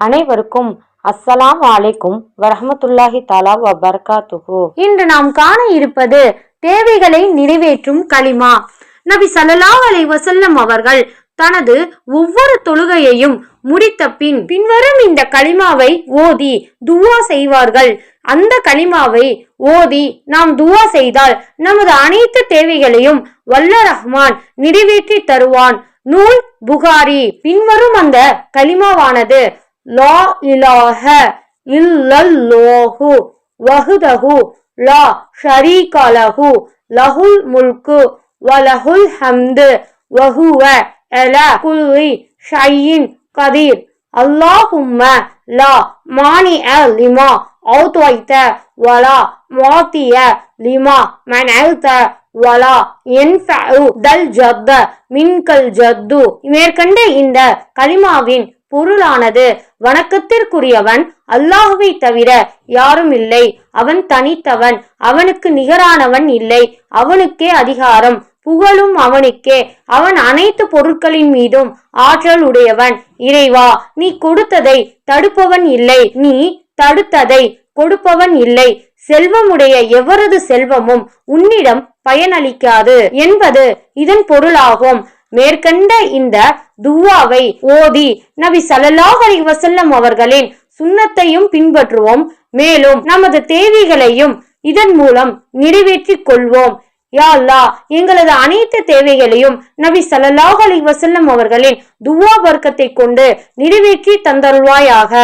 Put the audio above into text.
அனைவருக்கும் அஸ்ஸலாம் வலைக்கும் வரஹமத்துல்லாஹி தாலா வபர்காத்துகு இன்று நாம் காண இருப்பது தேவைகளை நிறைவேற்றும் களிமா. நபி சல்லா அலை வசல்லம் அவர்கள் தனது ஒவ்வொரு தொழுகையையும் முடித்த பின் பின்வரும் இந்த களிமாவை ஓதி துவா செய்வார்கள். அந்த களிமாவை ஓதி நாம் துவா செய்தால் நமது அனைத்து தேவைகளையும் வல்ல ரஹ்மான் நிறைவேற்றி தருவான். நூல் புகாரி பின்வரும் அந்த களிமாவானது லா இலாஹ இல்லல்லோஹு வஹுதஹு லா ஷரீகலஹு லஹுல் முல்கு வலஹுல் ஹம்து வஹுவ எல குல்லி ஷையின் கதீர். அல்லாஹும்ம லா மானி அ லிமா அவுத்வைத்த வலா மாத்திய லிமா மன்அல்த வலா என்ஃபஉ தல் ஜத்த மின்கல் ஜத்து. மேற்கண்ட இந்த கலிமாவின் பொருளானது. வணக்கத்திற்குரியவன் அல்லாஹுவை தவிர யாரும் இல்லை. அவன் தனித்தவன் அவனுக்கு நிகரானவன் இல்லை. அவனுக்கே அதிகாரம் புகழும் அவனுக்கே. அவன் அனைத்து பொருட்களின் மீதும் ஆற்றல் உடையவன். இறைவா நீ கொடுத்ததை தடுப்பவன் இல்லை. நீ தடுத்ததை கொடுப்பவன் இல்லை. செல்வமுடைய எவரது செல்வமும் உன்னிடம் பயனளிக்காது என்பது இதன் பொருளாகும். மேற்கண்ட இந்த துவாவை ஓதி நபி சலல்லாஹ் அலி வசல்லம் அவர்களின் சுண்ணத்தையும் பின்பற்றுவோம். மேலும் நமது தேவைகளையும் இதன் மூலம் நிறைவேற்றிக் கொள்வோம். யா அல்லாஹ் எங்களது அனைத்து தேவைகளையும் நபி ஸல்லல்லாஹு அலி வசல்லம் அவர்களின் துவா வர்க்கத்தை கொண்டு நிறைவேற்றி தந்தருள்வாயாக.